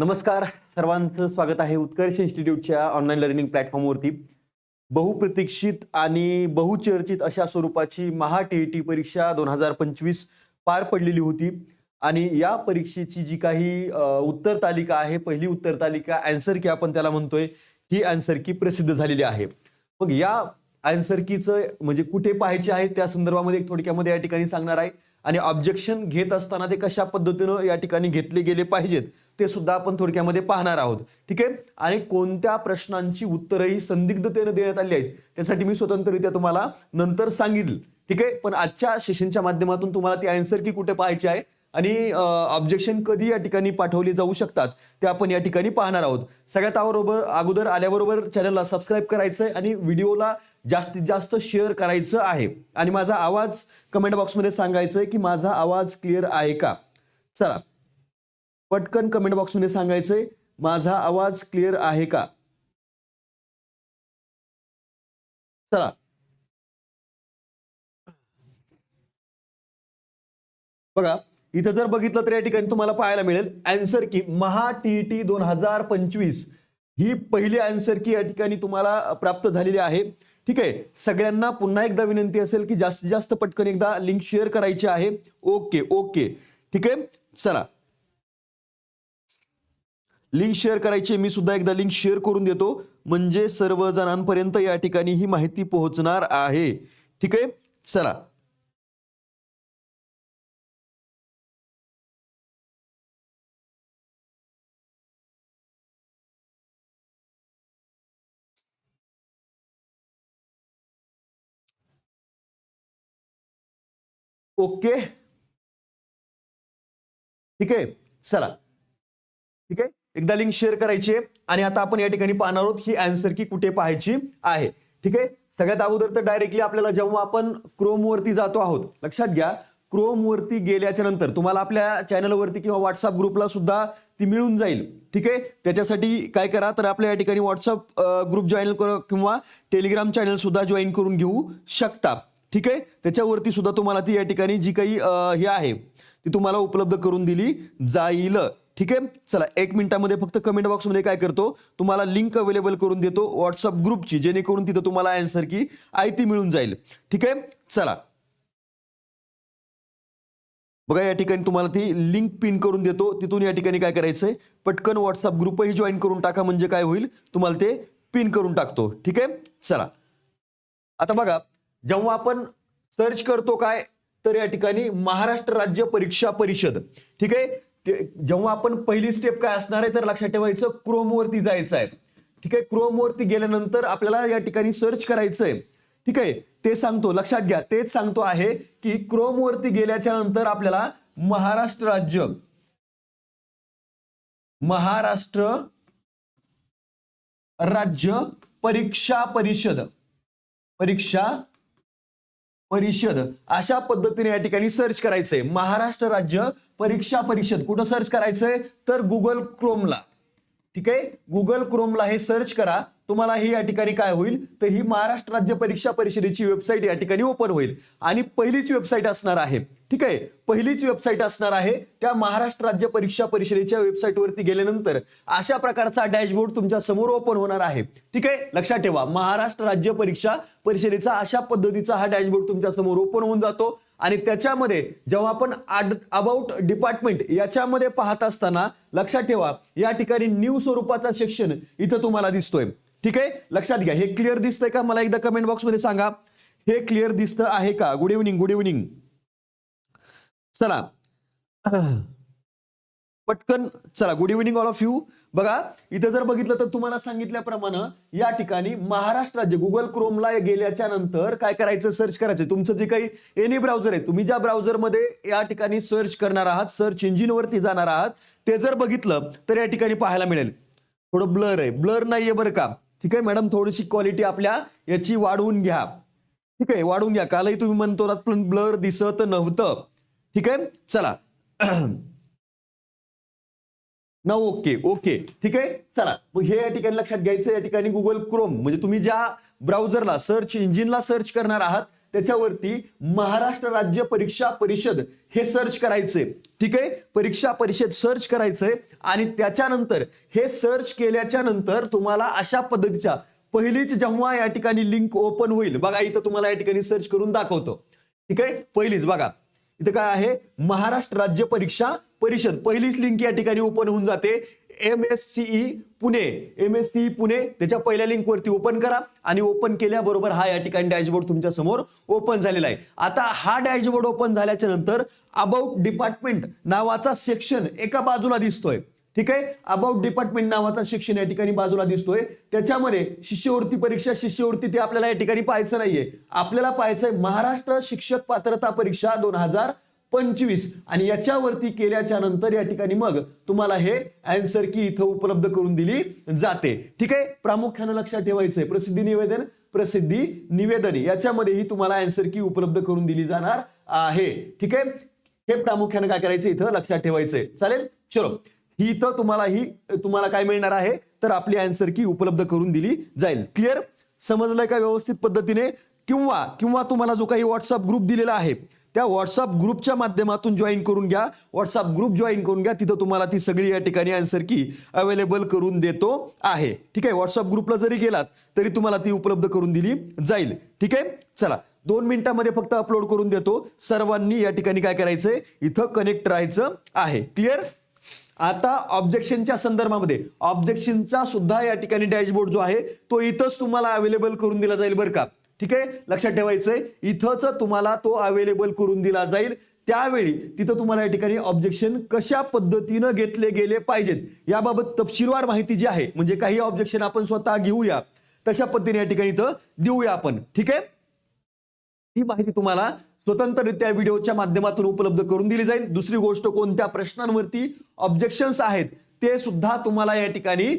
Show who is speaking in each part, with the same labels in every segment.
Speaker 1: नमस्कार. सर्वांचं स्वागत आहे उत्कर्ष इन्स्टिट्यूटच्या ऑनलाईन लर्निंग प्लॅटफॉर्मवरती बहुप्रतीक्षित आणि बहुचर्चित अशा स्वरूपाची महा टी टी परीक्षा दोन हजार पंचवीस पार पडलेली होती. आणि या परीक्षेची जी काही उत्तर तालिका आहे पहिली उत्तर तालिका अँसर की आपण त्याला म्हणतोय ही अँसर की प्रसिद्ध झालेली आहे. मग या अँसर कीचं म्हणजे कुठे पाहायचे आहे त्या संदर्भामध्ये थोडक्यामध्ये या ठिकाणी सांगणार आहे. आणि ऑब्जेक्शन घेत असताना ते कशा पद्धतीनं या ठिकाणी घेतले गेले पाहिजेत? ते सुद्धा आपण थोडक्यामध्ये पाहणार आहोत. ठीक आहे? आणि कोणत्या प्रश्नांची उत्तरंही संदिग्धतेने देण्यात आली आहेत त्यासाठी मी स्वतंत्ररित्या तुम्हाला नंतर सांगितलं. ठीक आहे? पण आजच्या सेशनच्या माध्यमातून तुम्हाला ती आन्सर की कुठे पाहायची आहे? आणि ऑब्जेक्शन कधी या ठिकाणी पाठवली जाऊ शकतात ते आपण या ठिकाणी पाहणार आहोत. सगळ्यात अगोदर अगोदर आल्याबरोबर चॅनलला सबस्क्राईब करायचं आहे आणि व्हिडिओला जास्तीत जास्त शेअर करायचं आहे. आणि माझा आवाज कमेंट बॉक्समध्ये सांगायचं आहे की माझा आवाज क्लिअर आहे का? चला. पटकन कमेंट बॉक्समध्ये सांगायचंय. माझा आवाज क्लिअर आहे का? चला. बघा इथं जर बघितलं तर या ठिकाणी तुम्हाला पाहायला मिळेल. अँसर की महा टी टी दोन हजार पंचवीस. ही पहिली अँसर की या ठिकाणी तुम्हाला प्राप्त झालेली आहे. ठीक आहे सगळ्यांना पुन्हा एकदा विनंती असेल की जास्तीत जास्त पटकन एकदा लिंक शेअर करायची आहे. ओके ओके ठीक आहे चला. लिंक शेअर करायची मी सुद्धा एकदा लिंक शेअर करून देतो. म्हणजे सर्व जणांपर्यंत या ठिकाणी ही माहिती पोहोचणार आहे. ठीक आहे? चला. ओके. ठीक आहे? चला. ठीक आहे? एकदा लिंक शेअर करायची आहे. आणि आता आपण या ठिकाणी पाहणार आहोत ही अँसर की कुठे पाहायची आहे. ठीक आहे? सगळ्यात अगोदर तर डायरेक्टली आपल्याला जेव्हा आपण क्रोम वरती जातो आहोत लक्षात घ्या क्रोम वरती गेल्याच्यानंतर तुम्हाला आपल्या चॅनलवरती किंवा व्हॉट्सअप ग्रुपला सुद्धा ती मिळून जाईल. ठीक आहे? त्याच्यासाठी काय करा तर आपल्या या ठिकाणी व्हॉट्सअप ग्रुप जॉईन कर किंवा टेलिग्राम चॅनल सुद्धा जॉईन करून घेऊ शकता. ठीक आहे? त्याच्यावरती सुद्धा तुम्हाला ती या ठिकाणी जी काही हे आहे ती तुम्हाला उपलब्ध करून दिली जाईल. ठीक आहे? चला एक मिनिटामध्ये फक्त कमेंट बॉक्समध्ये काय करतो? तुम्हाला लिंक अवेलेबल करून देतो व्हॉट्सअप ग्रुपची जेणेकरून तिथं तुम्हाला अँसर की आयती मिळून जाईल. ठीक आहे? चला. बघा या ठिकाणी तुम्हाला ती लिंक पिन करून देतो. तिथून या ठिकाणी काय करायचंय? पटकन व्हॉट्सअप ग्रुपही जॉईन करून टाका म्हणजे काय होईल? तुम्हाला ते पिन करून टाकतो. ठीक आहे? चला. आता बघा जेव्हा आपण सर्च करतो काय तर या ठिकाणी महाराष्ट्र राज्य परीक्षा परिषद. ठीक आहे? जेव्हा आपण पहिली स्टेप काय असणार आहे तर लक्षात ठेवायचं क्रोम वरती जायचं आहे. ठीक आहे? क्रोमवरती गेल्यानंतर आपल्याला या ठिकाणी सर्च करायचं आहे ठीक आहे? ते सांगतो लक्षात घ्या. तेच सांगतो आहे की क्रोमवरती गेल्याच्यानंतर आपल्याला महाराष्ट्र राज्य महाराष्ट्र राज्य परीक्षा परिषद परीक्षा परिषद. अशा पद्धतीने या ठिकाणी सर्च करायचंय. महाराष्ट्र राज्य परीक्षा परिषद. कुठं सर्च करायचंय? तर गुगल क्रोमला ठीक आहे? गुगल क्रोमला हे सर्च करा. तुम्हाला ही या ठिकाणी काय होईल? तर ही महाराष्ट्र राज्य परीक्षा परिषदेची वेबसाईट या ठिकाणी ओपन होईल. आणि पहिलीच वेबसाईट असणार आहे. ठीक आहे? पहिलीच वेबसाईट असणार आहे त्या महाराष्ट्र राज्य परीक्षा परिषदेच्या वेबसाईटवरती गेल्यानंतर अशा प्रकारचा डॅशबोर्ड तुमच्यासमोर ओपन होणार आहे. ठीक आहे? लक्षात ठेवा. महाराष्ट्र राज्य परीक्षा परिषदेचा अशा पद्धतीचा हा डॅशबोर्ड तुमच्यासमोर ओपन होऊन जातो. आणि त्याच्यामध्ये जेव्हा आपण अबाउट डिपार्टमेंट याच्यामध्ये पाहत असताना लक्षात ठेवा या ठिकाणी न्यू स्वरूपाचा सेक्शन इथं तुम्हाला दिसतोय. ठीक आहे? लक्षात घ्या. हे क्लिअर दिसतंय का? मला एकदा कमेंट बॉक्समध्ये सांगा. हे क्लिअर दिसतं आहे का? गुड इव्हनिंग गुड इव्हनिंग चला. पटकन चला. Good evening all of you बघा इथं जर बघितलं तर तुम्हाला सांगितल्याप्रमाणे या ठिकाणी महाराष्ट्र राज्य गुगल क्रोमला गेल्याच्यानंतर काय करायचं? सर्च करायचं. तुमचं जे काही एनी ब्राउझर आहे तुम्ही ज्या ब्राउझरमध्ये या ठिकाणी सर्च करणार आहात सर्च इंजिनवरती जाणार आहात ते जर बघितलं तर या ठिकाणी पाहायला मिळेल. थोडं ब्लर आहे. ब्लर नाहीये बरं का? ठीक आहे मॅडम थोडीशी क्वालिटी आपल्या याची वाढवून घ्या. ठीक आहे वाढवून घ्या. कालही तुम्ही म्हणतो पण ब्लर दिसत नव्हतं. ठीक आहे चला. ना ओके ओके ठीक आहे चला. मग हे या ठिकाणी लक्षात घ्यायचं या ठिकाणी गुगल क्रोम म्हणजे तुम्ही ज्या ब्राउझरला सर्च इंजिनला सर्च करणार आहात त्याच्यावरती महाराष्ट्र राज्य परीक्षा परिषद हे सर्च करायचंय. ठीक आहे? परीक्षा परिषद सर्च करायचंय. आणि त्याच्यानंतर हे सर्च केल्याच्यानंतर तुम्हाला अशा पद्धतीच्या पहिलीच जेव्हा या ठिकाणी लिंक ओपन होईल बघा इथं तुम्हाला या ठिकाणी सर्च करून दाखवतो. ठीक आहे? पहिलीच बघा. इथं काय आहे? महाराष्ट्र राज्य परीक्षा परिषद. पहिलीच लिंक या ठिकाणी ओपन होऊन जाते. M S CE Pune. M S CE Pune त्याच्या पहिल्या लिंकवरती ओपन करा आणि ओपन केल्याबरोबर हा या ठिकाणी डॅशबोर्ड तुमच्यासमोर ओपन झालेला आहे. आता हा डॅशबोर्ड ओपन झाल्याच्यानंतर अबाउट डिपार्टमेंट नावाचा सेक्शन एका बाजूला दिसतोय. ठीक आहे? अबाउट डिपार्टमेंट नावाचा सेक्शन या ठिकाणी बाजूला दिसतोय. त्याच्यामध्ये शिष्यवृत्ती परीक्षा शिष्यवृत्ती ते आपल्याला या ठिकाणी पाहायचं नाहीये. आपल्याला पाहायचंय महाराष्ट्र शिक्षक पात्रता परीक्षा दोन हजार पंचवीस. आणि याच्यावरती केल्याच्यानंतर या ठिकाणी मग तुम्हाला हे अँसर की इथं उपलब्ध करून दिली जाते. ठीक आहे? प्रामुख्यानं लक्षात ठेवायचंय. प्रसिद्धी निवेदन प्रसिद्धी निवेदन. याच्यामध्येही तुम्हाला अँसर की उपलब्ध करून दिली जाणार आहे. ठीक आहे? हे प्रामुख्यानं काय करायचं? इथं लक्षात ठेवायचंय. चालेल? चलो. ही इथं तुम्हाला ही तुम्हाला काय मिळणार आहे? तर आपली अँसर की उपलब्ध करून दिली जाईल. क्लिअर समजलंय का व्यवस्थित पद्धतीने? किंवा किंवा तुम्हाला जो काही व्हॉट्सअप ग्रुप दिलेला आहे त्या व्हॉट्सअप ग्रुपच्या माध्यमातून जॉईन करून घ्या. व्हॉट्सअप ग्रुप जॉईन करून घ्या. तिथं तुम्हाला ती सगळी या ठिकाणी आन्सर की अवेलेबल करून देतो आहे. ठीक आहे? व्हॉट्सअप ग्रुपला जरी गेलात तरी तुम्हाला ती उपलब्ध करून दिली जाईल. ठीक आहे? चला दोन मिनिटांमध्ये फक्त अपलोड करून देतो. सर्वांनी या ठिकाणी काय करायचंय? इथं कनेक्ट राहायचं आहे. क्लिअर आता ऑब्जेक्शनच्या संदर्भामध्ये ऑब्जेक्शनचा सुद्धा या ठिकाणी डॅशबोर्ड जो आहे तो इथंच तुम्हाला अवेलेबल करून दिला जाईल बरं का. ठीक आहे? लक्षात ठेवायचंय. इथंच तुम्हाला तो अवेलेबल करून दिला जाईल. त्यावेळी तिथं तुम्हाला या ठिकाणी ऑब्जेक्शन कशा पद्धतीनं घेतले गेले पाहिजेत? याबाबत तपशीलवार माहिती जी आहे म्हणजे काही ऑब्जेक्शन आपण स्वतः घेऊया. तशा पद्धतीने या ठिकाणी इथं देऊया आपण. ठीक आहे? ही माहिती तुम्हाला स्वतंत्ररित्या व्हिडिओच्या माध्यमातून उपलब्ध करून दिली जाईल. दुसरी गोष्ट कोणत्या प्रश्नांवरती ऑब्जेक्शन्स आहेत ते सुद्धा तुम्हाला या ठिकाणी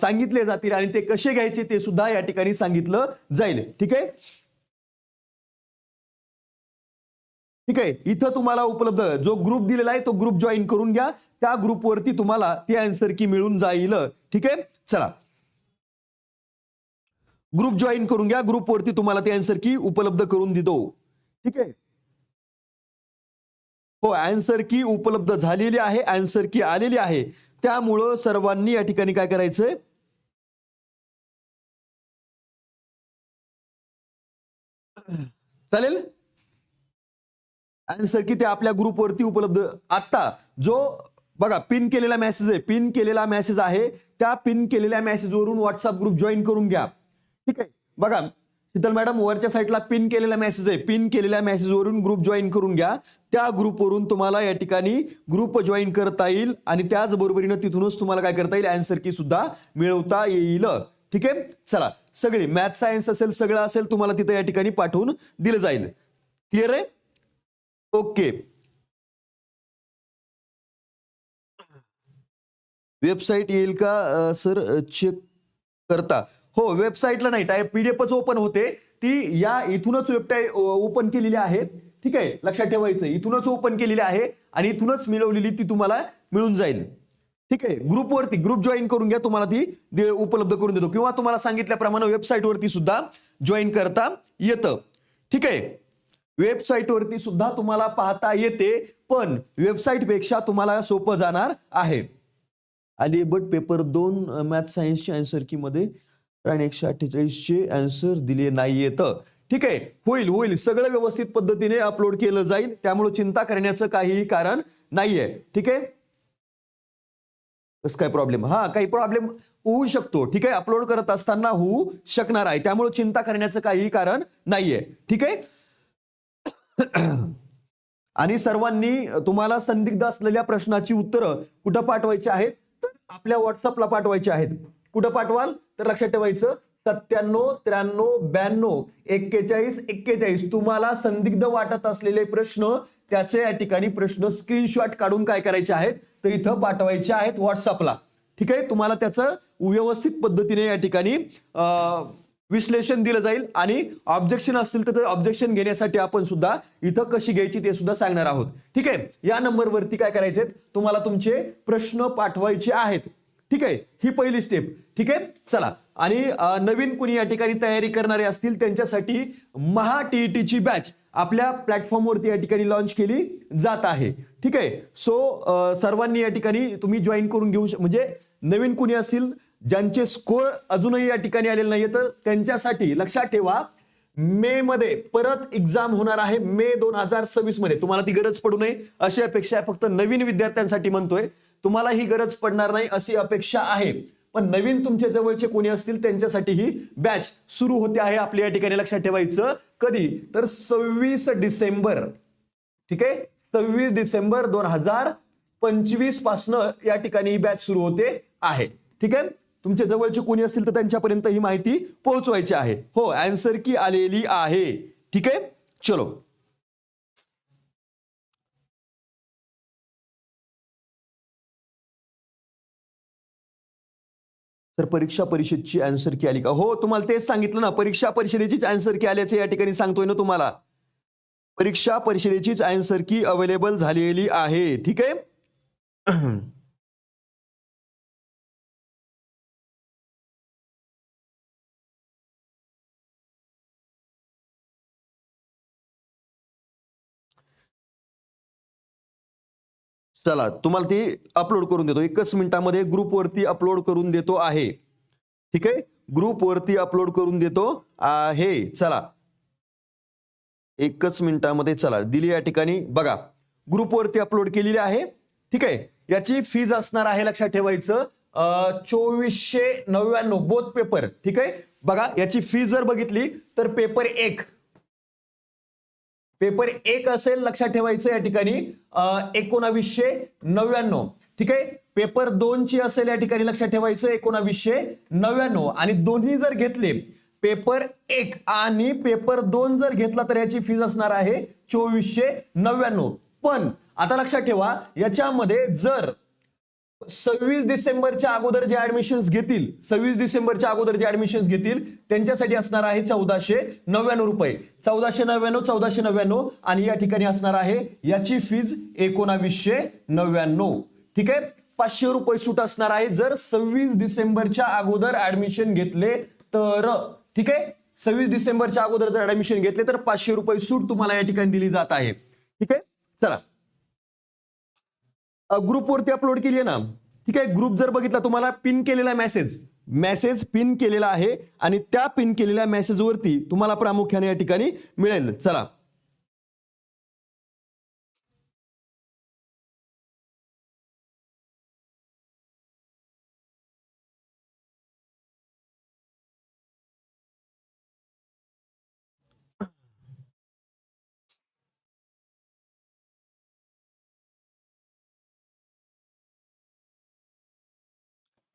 Speaker 1: सांगितले जातील आणि ते कसे घ्यायचे ते सुद्धा या ठिकाणी सांगितलं जाईल. ठीक आहे? ठीक आहे? इथं तुम्हाला उपलब्ध जो ग्रुप दिलेला आहे तो ग्रुप जॉईन करून घ्या. त्या ग्रुपवरती तुम्हाला ती आन्सर की मिळून जाईल. ठीक आहे? चला. ग्रुप जॉईन करून घ्या. ग्रुपवरती तुम्हाला ती आन्सर की उपलब्ध करून देतो. ठीक आहे? हो आन्सर की उपलब्ध झालेली आहे. आन्सर की आलेली आहे. त्यामुळं सर्वांनी या ठिकाणी काय करायचंय? चालेल? आन्सर की ते आपल्या ग्रुपवरती उपलब्ध? आता जो बघा पिन केलेला मेसेज आहे. पिन केलेला मेसेज आहे. त्या पिन केलेल्या मेसेजवरून व्हॉट्सअप ग्रुप जॉईन करून घ्या. ठीक आहे? बघा शीतल मॅडम वरच्या साईडला पिन केलेला मेसेज आहे. पिन केलेल्या मेसेजवरून ग्रुप जॉईन करून घ्या. त्या ग्रुपवरून तुम्हाला या ठिकाणी ग्रुप जॉईन करता येईल आणि त्याचबरोबरीनं तिथूनच तुम्हाला काय करता येईल? अँसर की सुद्धा मिळवता येईल. ठीक आहे? चला सगळे मॅथ सायन्स असेल सगळं असेल तुम्हाला तिथं या ठिकाणी पाठवून दिलं जाईल. क्लिअर आहे? ओके वेबसाईट येईल का सर चेक करता. हो वेबसाईटला नाही टाईप पीडीएफच ओपन होते. ती या इथूनच वेबसाईट ओपन केलेली आहे. ठीक आहे? लक्षात ठेवायचं. इथूनच ओपन केलेली आहे आणि इथूनच मिळवलेली ती तुम्हाला मिळून जाईल. ठीक आहे? ग्रुपवरती ग्रुप जॉईन करून घ्या. तुम्हाला ती उपलब्ध करून देतो. किंवा तुम्हाला सांगितल्याप्रमाणे वेबसाईटवरती सुद्धा जॉईन करता येतं. ठीक आहे? वेबसाईटवरती सुद्धा तुम्हाला पाहता येते पण वेबसाईटपेक्षा तुम्हाला सोपं जाणार आहे. आली बट पेपर दोन मॅथ सायन्सच्या आन्सर की मध्ये आणि एकशे अठ्ठेचाळीसचे आन्सर दिले नाही येत ठीक आहे होईल होईल. सगळं व्यवस्थित पद्धतीने अपलोड केलं जाईल. त्यामुळे चिंता करण्याचं काहीही कारण नाहीये. ठीक आहे? कसं काय प्रॉब्लेम हा काही प्रॉब्लेम होऊ शकतो. ठीक आहे अपलोड करत असताना होऊ शकणार आहे. त्यामुळे चिंता करण्याचं काहीही कारण नाहीये. ठीक आहे? आणि सर्वांनी तुम्हाला संदिग्ध असलेल्या प्रश्नाची उत्तरं कुठं पाठवायची आहेत? तर आपल्या व्हॉट्सअपला पाठवायची आहेत. कुठं पाठवाल? तर लक्षात ठेवायचं सत्त्याण्णव त्र्याण्णव ब्याण्णव एक्केचाळीस एक्केचाळीस. तुम्हाला संदिग्ध वाटत असलेले प्रश्न त्याचे या ठिकाणी प्रश्न स्क्रीनशॉट काढून काय करायचे आहेत तर इथं पाठवायचे आहेत व्हॉट्सअपला ठीक आहे? तुम्हाला त्याचं व्यवस्थित पद्धतीने या ठिकाणी विश्लेषण दिलं जाईल आणि ऑब्जेक्शन असतील तर ऑब्जेक्शन घेण्यासाठी आपण सुद्धा इथं कशी घ्यायची ते सुद्धा सांगणार आहोत. ठीक आहे? या नंबरवरती काय करायचे तुम्हाला तुमचे प्रश्न पाठवायचे आहेत. ठीक आहे? ही पहिली स्टेप ठीक आहे? चला. आणि नवीन कुणी या ठिकाणी तयारी करणारे असतील त्यांच्यासाठी महा टीईटीची बॅच आपल्या प्लॅटफॉर्मवरती या ठिकाणी लॉन्च केली जात आहे. ठीक आहे? सो सर्वांनी या ठिकाणी तुम्ही जॉईन करून घेऊ शक म्हणजे नवीन कुणी असतील ज्यांचे स्कोर अजूनही या ठिकाणी आलेले नाहीये तर त्यांच्यासाठी लक्षात ठेवा मे मध्ये परत एक्झाम होणार आहे मे दोन हजार सव्वीसमध्ये. तुम्हाला ती गरज पडू नये. अशी अपेक्षा फक्त नवीन विद्यार्थ्यांसाठी म्हणतोय. तुम्हाला ही गरज पडणार नाही अशी अपेक्षा आहे. पण नवीन तुमच्या जवळचे कोणी असतील त्यांच्यासाठी ही बॅच सुरू होते आहे. आपल्या या ठिकाणी लक्षात ठेवायचं कधी? तर सव्वीस डिसेंबर. ठीक आहे? सव्वीस डिसेंबर दोन हजार पंचवीस पासनं या ठिकाणी ही बॅच सुरू होते आहे. ठीक आहे? तुमच्या जवळचे कोणी असतील तर त्यांच्यापर्यंत ही माहिती पोहोचवायची आहे. हो अँसर की आलेली आहे. ठीक आहे? चलो. तर परीक्षा परिषदची अँसर की आली का? हो तुम्हाला तेच सांगितलं ना परीक्षा परिषदेचीच अँसर की आल्याचं या ठिकाणी सांगतोय ना तुम्हाला. परीक्षा परिषदेचीच अँसर की अवेलेबल झालेली आहे. ठीक आहे? चला तुम्हाला ती अपलोड करून देतो. एकच मिनिटामध्ये ग्रुपवरती अपलोड करून देतो आहे. ठीक आहे? ग्रुपवरती अपलोड करून देतो आहे. चला. एकच मिनिटामध्ये चला. दिली या ठिकाणी. बघा ग्रुपवरती अपलोड केलेली आहे. ठीक आहे? याची फीज असणार आहे लक्षात ठेवायचं. चोवीसशे नव्याण्णव बोथ पेपर ठीक आहे? बघा याची फी जर बघितली तर पेपर एक. पेपर एक असेल लक्षात ठेवायचं या ठिकाणी. एकोणावीसशे नव्याण्णव. ठीक आहे? पेपर दोन ची असेल या ठिकाणी लक्षात ठेवायचं एकोणावीसशे नव्याण्णव. आणि दोन्ही जर घेतले पेपर एक आणि पेपर दोन जर घेतला तर याची फीज असणार आहे चोवीसशे नव्याण्णव. पण आता लक्षात ठेवा याच्यामध्ये जर सव्वीस डिसेंबरच्या अगोदर जे ऍडमिशन्स घेतील सव्वीस डिसेंबरच्या अगोदर जे ऍडमिशन्स घेतील त्यांच्यासाठी असणार आहे चौदाशे नव्याण्णव रुपये. चौदाशे नव्याण्णव चौदाशे नव्याण्णव आणि या ठिकाणी असणार आहे याची फीज एकोणावीसशे नव्याण्णव. ठीक आहे? पाचशे रुपये सूट असणार आहे. जर सव्वीस डिसेंबरच्या अगोदर ऍडमिशन घेतले तर ठीक आहे? सव्वीस डिसेंबरच्या अगोदर जर ऍडमिशन घेतले तर पाचशे रुपये सूट तुम्हाला या ठिकाणी दिली जात आहे. ठीक आहे? चला. ग्रुपवरती अपलोड केली आहे ना? ठीक आहे ग्रुप जर बघितला तुम्हाला पिन केलेला मेसेज मेसेज पिन केलेला आहे आणि त्या पिन केलेल्या मेसेजवरती तुम्हाला प्रामुख्याने या ठिकाणी मिळेल. चला.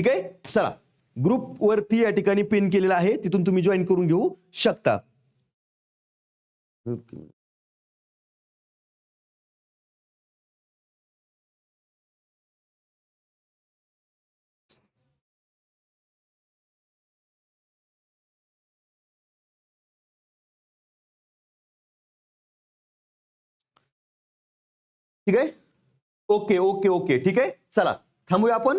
Speaker 1: ठीक आहे? चला. ग्रुप वरती या ठिकाणी पिन केलेला आहे. तिथून तुम्ही जॉईन करून घेऊ शकता. ठीक आहे? Okay okay okay. ठीक आहे? चला. थांबूया आपण.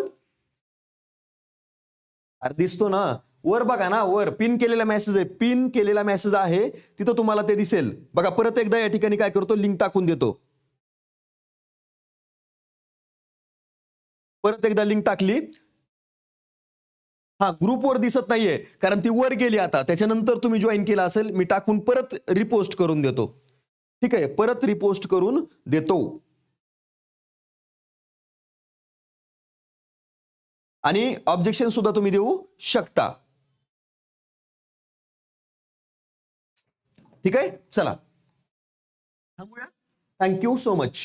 Speaker 1: अरे दिसतो ना. वर बघा ना वर. पिन केलेला मेसेज आहे. पिन केलेला मेसेज आहे. तिथं तुम्हाला ते दिसेल. बघा परत एकदा या ठिकाणी काय करतो? लिंक टाकून देतो. परत एकदा लिंक टाकली. हा ग्रुपवर दिसत नाहीये. कारण ती वर गेली आता. त्याच्यानंतर तुम्ही जॉईन केला असेल मी टाकून परत रिपोस्ट करून देतो. ठीक आहे? परत रिपोस्ट करून देतो. आणि ऑब्जेक्शन सुद्धा तुम्ही देऊ शकता. ठीक आहे? चला. थांबूया. Thank you so much